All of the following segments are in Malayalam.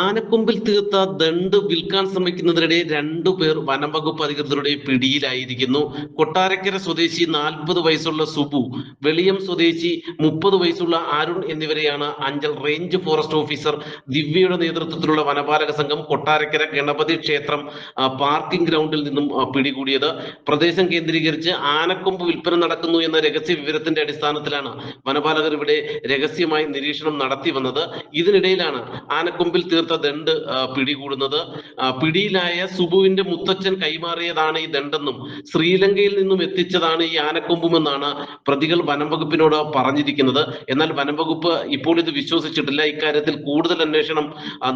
ആനക്കൊമ്പിൽ തീർത്ത ദണ്ട് വിൽക്കാൻ ശ്രമിക്കുന്നതിനിടെ രണ്ടുപേർ വനംവകുപ്പ് അധികൃതരുടെ പിടിയിലായിരിക്കുന്നു. കൊട്ടാരക്കര സ്വദേശി നാൽപ്പത് വയസ്സുള്ള സുബു വെളിയം സ്വദേശി മുപ്പത് വയസ്സുള്ള അരുൺ എന്നിവരെയാണ് അഞ്ചൽ റേഞ്ച് ഫോറസ്റ്റ് ഓഫീസർ ദിവ്യയുടെ നേതൃത്വത്തിലുള്ള വനപാലക സംഘം കൊട്ടാരക്കര ഗണപതി ക്ഷേത്രം പാർക്കിംഗ് ഗ്രൗണ്ടിൽ നിന്നും പിടികൂടിയത്. പ്രദേശം കേന്ദ്രീകരിച്ച് ആനക്കൊമ്പ് വിൽപ്പന നടക്കുന്നു എന്ന രഹസ്യ വിവരത്തിന്റെ അടിസ്ഥാനത്തിലാണ് വനപാലകർ ഇവിടെ രഹസ്യമായി നിരീക്ഷണം നടത്തി വന്നത്. ഇതിനിടയിലാണ് ആനക്കൊമ്പിൽ ദണ്ട് ആ, പിടികൂടുന്നത്. പിടിയിലായ സുബുവിന്റെ മുത്തച്ഛൻ കൈമാറിയതാണ് ഈ ദണ്ടെന്നും ശ്രീലങ്കയിൽ നിന്നും എത്തിച്ചതാണ് ഈ ആനക്കൊമ്പുമെന്നാണ് പ്രതികൾ വനം വകുപ്പിനോട് പറഞ്ഞിരിക്കുന്നത്. എന്നാൽ വനം വകുപ്പ് ഇപ്പോൾ ഇത് വിശ്വസിച്ചിട്ടില്ല. ഇക്കാര്യത്തിൽ കൂടുതൽ അന്വേഷണം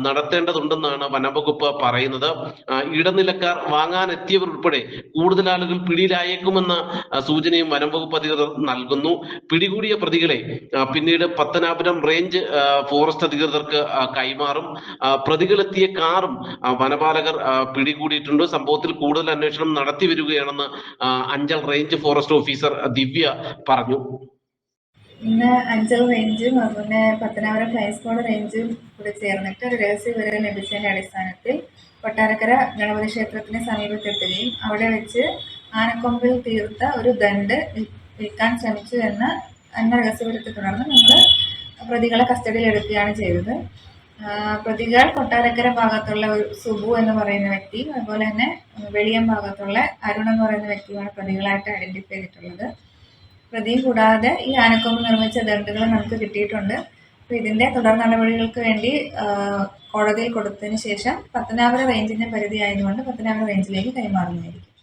നടത്തേണ്ടതുണ്ടെന്നാണ് വനം വകുപ്പ് പറയുന്നത്. ഇടനിലക്കാർ വാങ്ങാനെത്തിയവർ ഉൾപ്പെടെ കൂടുതൽ ആളുകൾ പിടിയിലായേക്കുമെന്ന സൂചനയും വനം വകുപ്പ് അധികൃതർ നൽകുന്നു. പിടികൂടിയ പ്രതികളെ പിന്നീട് പത്തനാപുരം റേഞ്ച് ഫോറസ്റ്റ് അധികൃതർക്ക് കൈമാറും. പ്രതികളെത്തിയ കാറും വനപാലകർ പിടികൂടിയിട്ടുണ്ട്. സംഭവത്തിൽ കൂടുതൽ അന്വേഷണം നടത്തി വരികയാണെന്ന് Anchal range forest officer Divya പറഞ്ഞു. ഇന്ന് അഞ്ചൽ റേഞ്ചും അതുപോലെ പത്തനാപുരം ഹൈസ്കൂൾ റേഞ്ചും കൂടി ചേർന്നിട്ട് ഒരു രഹസ്യ വിവരം ലഭിച്ചതിന്റെ അടിസ്ഥാനത്തിൽ കൊട്ടാരക്കര ഗണപതി ക്ഷേത്രത്തിന് സമീപത്തെത്തുകയും അവിടെ വെച്ച് ആനക്കൊമ്പിൽ തീർത്ത ഒരു ദണ്ട് വിൽ- വിൽക്കാൻ ശ്രമിച്ചു എന്ന എന്ന രഹസ്യവിവരത്തെ തുടർന്ന് നമ്മൾ പ്രതികളെ കസ്റ്റഡിയിൽ എടുക്കുകയാണ് ചെയ്തത്. പ്രതികൾ കൊട്ടാരക്കര ഭാഗത്തുള്ള ഒരു സുബു എന്ന് പറയുന്ന വ്യക്തി അതുപോലെ തന്നെ വെളിയം ഭാഗത്തുള്ള അരുൺ എന്ന് പറയുന്ന വ്യക്തിയുമാണ് പ്രതികളായിട്ട് ഐഡന്റിഫൈ ചെയ്തിട്ടുള്ളത്. പ്രതി കൂടാതെ ഈ ആനക്കൊമ്പ് നിർമ്മിച്ച ദണ്ടുകൾ നമുക്ക് കിട്ടിയിട്ടുണ്ട്. അപ്പോൾ ഇതിന്റെ തുടർ നടപടികൾക്ക് വേണ്ടി കോടതിയിൽ കൊടുത്തതിന് ശേഷം പത്തനാപുരം റേഞ്ചിന്റെ പരിധി ആയതുകൊണ്ട് പത്തനാപുരം റേഞ്ചിലേക്ക് കൈമാറുന്നതായിരിക്കും.